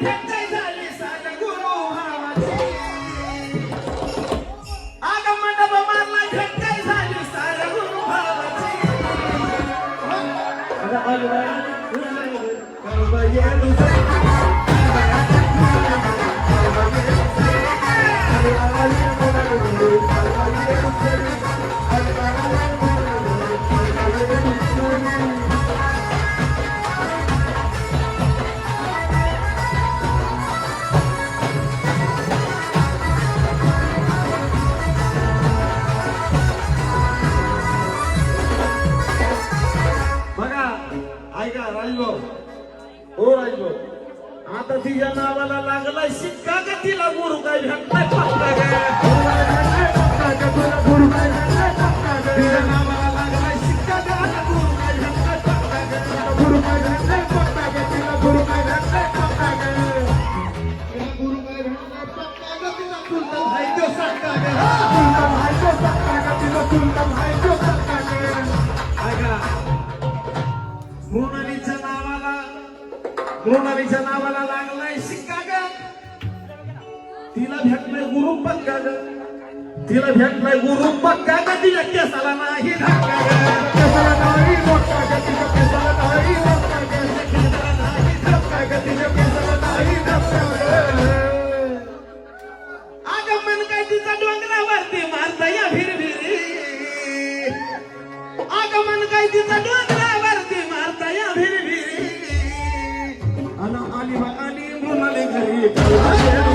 Yeah. ऐका राजभाऊ हो राजभाऊ आता तिच्या नावाला लागला शिक्का का तिला गुरु काय भेटलाय पक्का काय तिच्या नावाला लागलाय शिक्का का आता गुरु काय भेटलाय पक्का काय हाय तो सक्का काय मृणालीच्या नावाला लागलाय शिक्का ग तिला भेटलाय गुरु पक्का ग तिला भेटलाय गुरु पक्का ग तिच्या केसाला नाही धक्का ग केसाला नाही ग तिच्या केसाला नाही ग केसाला नाही ग तिच्या केसाला नाही ग आगमन काय तिचा डोंगरावरती मारता या भिरभिरी. आगमन काय तिचा डोंगर 你你不行